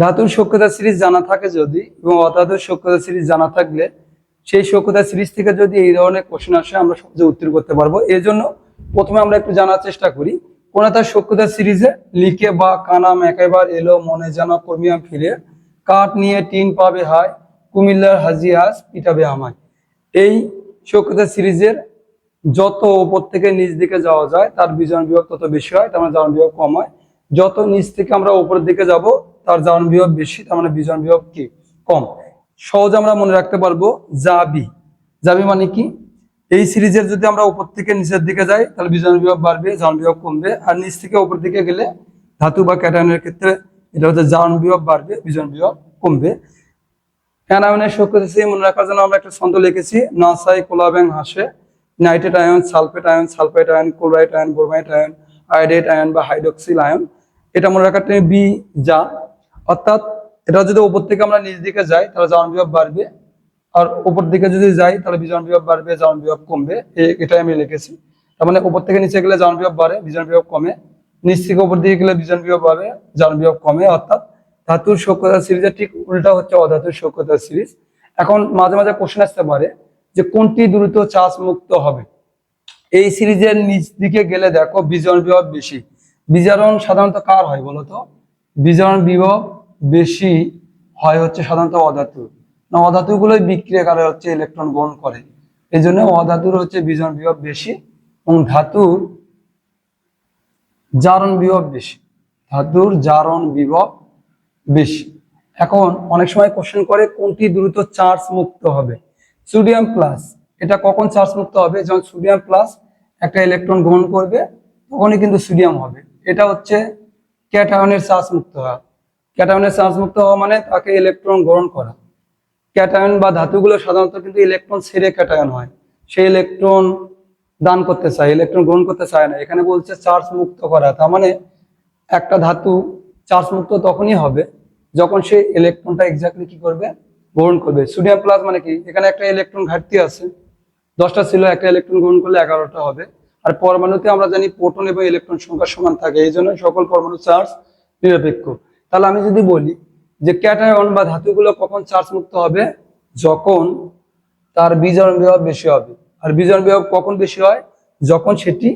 ধাতুর সক্ষতা সিরিজ জানা থাকে যদি এবং অধাতুর সক্ষতা সিরিজ জানা থাকলে, সেই সক্ষতা সিরিজ থেকে যদি এই ধরনের কোশ্চেন আসে, আমরা সহজে উত্তর করতে পারব। এই জন্য প্রথমে আমরা একটু জানার চেষ্টা করি, কোন তার সক্ষতা সিরিজে লিখে বা কানাম একেবার এলো মনে জানা কর্মিয়াম ফিরে, কাঠ নিয়ে টিন পাবে হায়, কুমিল্লার হাজিয়াস পিটাবে আমায়। এই সক্ষতা সিরিজের যত ওপর থেকে নিচ দিকে যাওয়া যায়, তার বিজন বিভাগ তত বেশি হয়, তার মানে বিভাগ কম হয়। যত নিচ থেকে আমরা উপরের দিকে যাব তার জারণ বিভাগ বেশি, তার মানে বিজন বিভাগ কি? কম। সহজে আমরা মনে রাখতে পারব জাবি। জাবি মানে কি? এই সিরিজের যদি আমরা উপর থেকে নিচের দিকে যাই, তাহলে বিজন বিভাগ বাড়বে জারণ বিভাগ কমবে। আর নিচ থেকে উপর দিকে গেলে ধাতু বা ক্যাটায়নের ক্ষেত্রে এটা হচ্ছে জারণ বিভাগ বাড়বে, বিজন বিভাগ কমবে। অ্যানায়নের সক্রিয় মনে রাখার জন্য আমরা একটা ছন্দ লিখেছি, নাসাই কোলাব্যাং হাসে। Nitrate ion, sulphate ion sulphate ion chloride ion, bromite ion iodate ion বা হাইড্রোক্সিল আয়ন। এটা মনে রাখার জন্য বি, যা। অর্থাৎ এটা যদি উপর থেকে আমরা নিচ দিকে যাই, তাহলে জারণ বিভাগ বাড়বে। আর উপর দিকে যদি যাই, তাহলে বিজন বিভাগ বাড়বে জারণ বিভাগ কমবে। এটাই আমি লিখেছি। তার মানে উপর থেকে নিচে গেলে জারণ বিভাগ বাড়ে বিজন বিভাগ কমে। নিচ থেকে উপর দিকে গেলে বিজন বিভাগ বাড়বে জারণ বিভাগ কমে। অর্থাৎ ধাতুর সক্ষতা সিরিজের ঠিক উল্টা হচ্ছে অধাতুর সক্ষতা সিরিজ। এখন মাঝে মাঝে কোশ্চেন আসতে পারে যে কোনটি দ্রুত চার্জ মুক্ত হবে? এই সিরিজের নিচ দিকে গেলে দেখো বিজন বিভব বেশি। বিজারণ সাধারণত কার হয় বলতো বিজারণ বিভব বেশি হয় হচ্ছে সাধারণত অধাতু না অধাতুগুলোই বিক্রিয়াকারে হচ্ছে ইলেকট্রন গ্রহণ করে। এই জন্য অধাতুর হচ্ছে বিজন বিভব বেশি এবং ধাতুর জারণ বিভব বেশি। ধাতুর জারণ বিভব বেশি। এখন অনেক সময় কোশ্চেন করে কোনটি দ্রুত চার্জ মুক্ত হবে? সোডিয়াম প্লাস এটা কখন চার্জ মুক্ত হবে? যখন সোডিয়াম প্লাস একটা ইলেকট্রন গ্রহণ করবে, তখনই কিন্তু সোডিয়াম হবে। এটা হচ্ছে ক্যাটায়নের চার্জ মুক্ত হওয়া ক্যাটায়নের চার্জ মুক্ত হওয়া মানে তাকে ইলেকট্রন গ্রহণ করা। ক্যাটায়ন বা ধাতুগুলো সাধারণত কিন্তু ইলেকট্রন ছেড়ে ক্যাটায়ন হয়। সেই ইলেকট্রন দান করতে চায় ইলেকট্রন গ্রহণ করতে চায় না। এখানে বলছে চার্জ মুক্ত করা। তার মানে একটা ধাতু চার্জ মুক্ত তখনই হবে যখন সে ইলেকট্রনটা এক্স্যাক্টলি কি করবে? গ্রহণ করবে। সোডিয়াম প্লাস মানে কি? এখানে একটা ইলেকট্রন ঘাটতি আছে। দশটা ছিল, একটা ইলেকট্রন গ্রহণ করলে এগারোটা হবে। আর পরমাণুতে আমরা জানি প্রোটন এবং ইলেকট্রন সংখ্যা সমান থাকে। এই জন্য সকল পরমাণু চার্জ নিরপেক্ষ। তাহলে আমি যদি বলি যে ক্যাটায়ন বা ধাতুগুলো কখন চার্জ মুক্ত হবে? যখন তার বিজারণ বিভব বেশি হবে। আর বিজারণ বিভব কখন বেশি হয়? যখন সেটি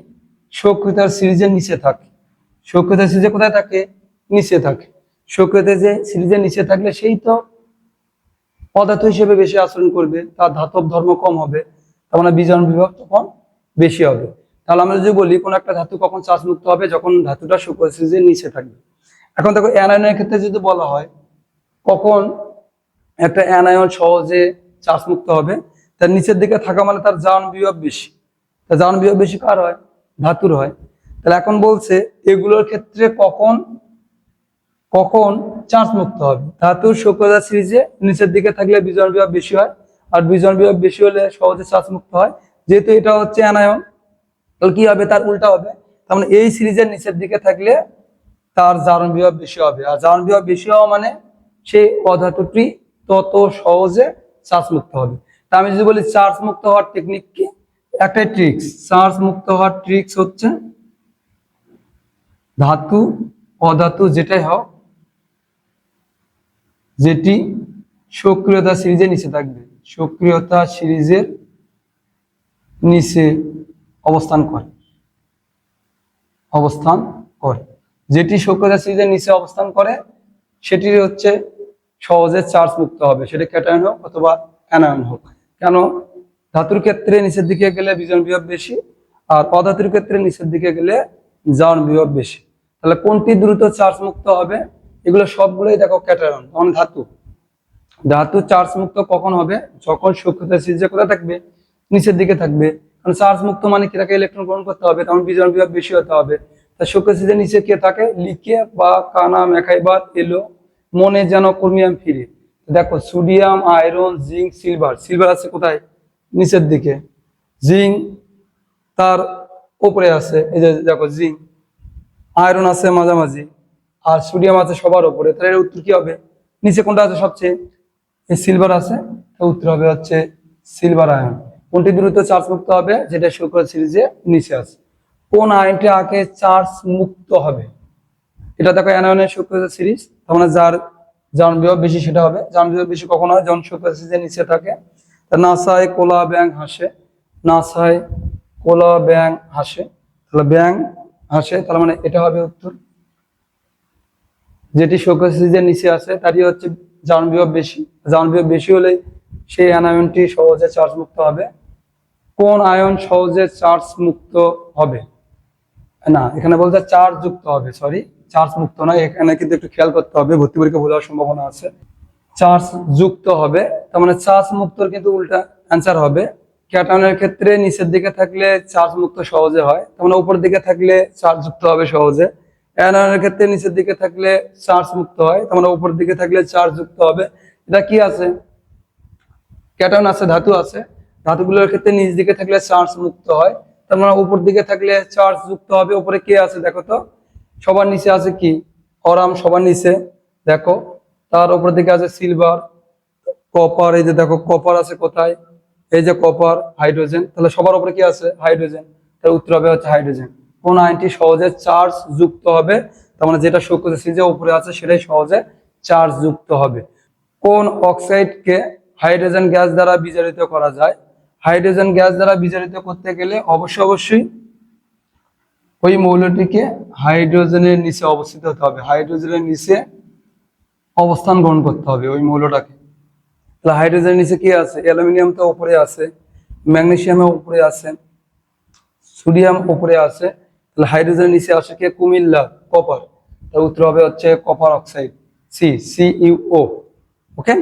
সক্রিয়তার সিরিজের নিচে থাকে। সক্রিয়তার সিরিজে কোথায় থাকে? নিচে থাকে। সক্রিয়তা যে সিরিজের নিচে থাকলে সেই তো পদার্থ হিসেবে বেশি আচরণ করবে, তার ধাতব ধর্ম কম হবে, তার মানে বিজারণ বিভব তখন বেশি হবে। তাহলে আমরা যদি বলি কোন একটা ধাতু কখন চার্জ মুক্ত হবে? যখন ধাতুটা শুক্র সিরিজের নিচে থাকবে। এখন দেখো অ্যানায়নের ক্ষেত্রে যদি বলা হয়, কখন একটা অ্যানায়ন সহজে চার্জ মুক্ত হবে, তার নিচের দিকে থাকা মানে তার জারণ বিভব বেশি। তার জারণ বিভব বেশি কার হয়? ধাতুর হয়। তাহলে এখন বলছে, এগুলোর ক্ষেত্রে কখন কখন চার্জ মুক্ত হবে? ধাতুর শুক্রতা সিরিজে নিচের দিকে থাকলে বিজন বিভাগ বেশি হয়, আর বিজন বিভাগ বেশি হলে সহজে চার্জ মুক্ত হয়। যেহেতু এটা হচ্ছে অ্যানায়ন, তাহলে কি হবে? তার উল্টা হবে। তার মানে এই সিরিজের নিচের দিকে থাকলে তার জারণ বিভাগ বেশি হবে। আর জারণ বিভাগ বেশি হওয়া মানে সেই অধাতুটি তত সহজে চার্জ মুক্ত হবে। তা আমি যদি বলি চার্জ মুক্ত হওয়ার টেকনিক কি? একটাই ট্রিক্স চার্জ মুক্ত হওয়ার ট্রিক্স হচ্ছে ধাতু অধাতু যেটাই হোক, যেটি সক্রিয়তা সিরিজের নিচে থাকবে। সক্রিয়তা সিরিজের নিচে অবস্থান করে। অবস্থান করে। যেটি সক্রিয়তা সিরিজের নিচে অবস্থান করে, সেটি হচ্ছে সহজে চার্জ মুক্ত হবে। সেটা ক্যাটায়ন হোক অথবা অ্যানায়ন হোক। কেন? ধাতুর ক্ষেত্রে নিচের দিকে গেলে বিজন বিভব বেশি, আর অধাতুর ক্ষেত্রে নিচের দিকে গেলে জারণ বিভব বেশি। তাহলে কোনটি দ্রুত চার্জ মুক্ত হবে? এগুলো সবগুলোই দেখো ক্যাটায়ন তখন ধাতু। ধাতু চার্জ মুক্ত কখন হবে? যখন সক্রিয়তা সিরিজে কোথায় থাকবে? নিচের দিকে থাকবে। কারণ চার্জ মুক্ত মানে কি? তাকে ইলেকট্রন গ্রহণ করতে হবে, তখন বিজন বিভাগ বেশি হতে হবে। তা সক্রিয় সিরিজের নিচে কে থাকে? লিখে বা কানা মেখাইবাদ এলো, মনে যেন ক্রোমিয়াম ফিরে। দেখো, sodium, iron, zinc, silver. Silver আছে কোথায়? নিচের দিকে। জিঙ্ক তার উপরে আছে। এই যে দেখো, জিঙ্ক। আয়রন আছে মাঝামাঝি। আর সোডিয়াম আছে সবার উপরে তাহলে এর উত্তর কি হবে? নিচে কোনটা আছে সবচেয়ে? এই সিলভার আছে। উত্তর হবে হচ্ছে সিলভার আয়ন কোনটি দ্রুত চার্জ মুক্ত হবে? যেটা শুক্র সিরিজে নিচে আছে। কোন আয়নটি আগে চার্জ মুক্ত হবে? এটা দেখো অ্যানায়নের শুক্র সিরিজ, তার মানে যার জারণ বিভব বেশি সেটা হবে। জারণ বিভব বেশি কখন হয়? যখন শোকাসিসের নিচে থাকে। তা নাসায় কোলা ব্যাং হাসে। নাসায় কোলা ব্যাং হাসে। তাহলে ব্যাং হাসে, তার মানে এটা হবে উত্তর। যেটি শোকাসিসের নিচে আছে, তারই হচ্ছে জারণ বিভব বেশি। জারণ বিভব বেশি হলে সেই অ্যানায়নটি সহজে চার্জ মুক্ত হবে। কোন আয়ন সহজে চার্জ মুক্ত হবে? না, এখানে বলতে চার্জ যুক্ত হবে সরি চার্জ মুক্ত নয়, এখানে কিন্তু একটু খেয়াল করতে হবে, ভর্তি পরীক্ষা ভুল হওয়ার সম্ভাবনা আছে। চার্জ যুক্ত হবে, তার মানে চার্জ মুক্তর কিন্তু উল্টা অ্যান্সার হবে। ক্যাটায়নের ক্ষেত্রে নিচের দিকে থাকলে চার্জ মুক্ত সহজে হয়, তার মানে উপর দিকে থাকলে চার্জ যুক্ত হবে সহজে। অ্যানায়নের ক্ষেত্রে নিচের দিকে থাকলে চার্জ মুক্ত হয়, তার মানে উপর দিকে থাকলে চার্জ যুক্ত হবে। এটা কি আছে? ক্যাটায়ন আছে, ধাতু আছে। ধাতুগুলোর ক্ষেত্রে নিচ দিকে থাকলে চার্জ মুক্ত হয়। তার মানে উপর দিকে থাকলে চার্জ যুক্ত হবে, উপরে কে আছে দেখো তো? সবার নিচে আছে কি? অরাম সবার নিচে, দেখো। তার উপর দিকে আছে সিলভার কপার এই যে দেখো কপার আছে কোথায়? এই যে কপার হাইড্রোজেন তাহলে সবার উপরে কি আছে? হাইড্রোজেন তার উত্তর হবে হচ্ছে হাইড্রোজেন কোন আয়নটি সহজে চার্জ যুক্ত হবে, তার মানে যেটা শোকসি যে উপরে আছে, সেটাই সহজে চার্জ যুক্ত হবে। কোন অক্সাইডকে হাইড্রোজেন গ্যাস দ্বারা বিজারিত করা যায়? হাইড্রোজেন গ্যাস দ্বারা বিজারিত করতে গেলে অবশ্যই অবশ্যই ওই মৌলটিকে হাইড্রোজেনের নিচে অবস্থিত হতে হবে। হাইড্রোজেনের নিচে অবস্থান গ্রহণ করতে হবে ওই মৌলটাকে। তাহলে হাইড্রোজেনের নিচে কি আছে? অ্যালুমিনিয়াম তো উপরে আছে ম্যাগনেসিয়ামও উপরে আছে, সোডিয়াম উপরে আছে। তাহলে হাইড্রোজেনের নিচে আসে কে? কুমিল্লা, কপার। তার উত্তর হবে হচ্ছে copper oxide, C C U okay?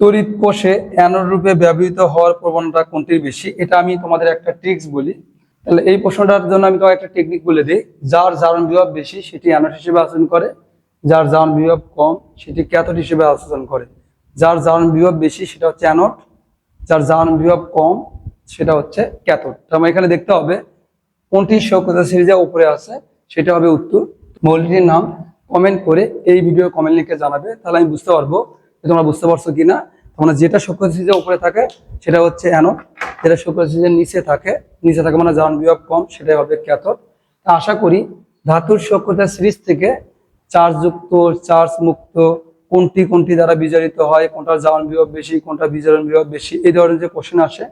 তড়িৎ কোষে অ্যানোড রূপে ব্যবহৃত হওয়ার প্রবণতা কোনটির বেশি? এটা আমি তোমাদের একটা ট্রিক্স বলি। তাহলে এই প্রশ্নটার জন্য আমি তোমাকে একটা টেকনিক বলে দিই। যার জারণ বিভব বেশি, সেটি অ্যানোড হিসেবে আচরণ করে। যার জারণ বিভব কম, সেটি ক্যাথোড হিসেবে আচরণ করে। যার জারণ বিভব বেশি, সেটা হচ্ছে অ্যানোড যার জারণ বিভব কম, সেটা হচ্ছে ক্যাথোড তো আমার এখানে দেখতে হবে, কোনটি সৌকতা সিরিজে উপরে আছে, সেটা হবে উত্তর। মৌলটির নাম কমেন্ট করে এই ভিডিও কমেন্ট লিখে জানাবে, তাহলে আমি বুঝতে পারব তোমরা বুঝতে পারছ কিনা? তোমরা যেটা সিরিজে উপরে থাকে, সেটা হচ্ছে অ্যানোড যেটা সৌকতা সিরিজের নিচে থাকে নিচে থাকে মানে জারণ বিভব কম, সেটাই হবে ক্যাথোড। তা আশা করি ধাতুর সৌকতা সিরিজ থেকে চার্জ যুক্ত, চার্জ মুক্ত, কোনটি কোনটি দ্বারা বিজারিত হয় কোনটার জারণ বিভব বেশি, কোনটা বিজারণ বিভব বেশি, এই ধরনের যে কোশ্চেন আসে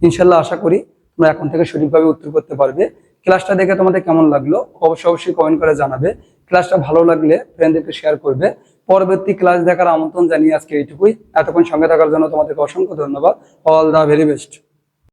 ইনশাল্লাহ আশা করি তোমরা এখন থেকে সঠিকভাবে উত্তর করতে পারবে। ক্লাসটা দেখে তোমাদের কেমন লাগল, অবশ্যই অবশ্যই কমেন্ট করে জানাবে। ক্লাসটা ভালো লাগলে ফ্রেন্ডদেরকে শেয়ার করবে। পরবর্তী ক্লাস দেখার আমন্ত্রণ জানিয়ে আজকে এইটুকুই। এতক্ষণ সঙ্গে থাকার জন্য তোমাদেরকে অসংখ্য ধন্যবাদ। All the very best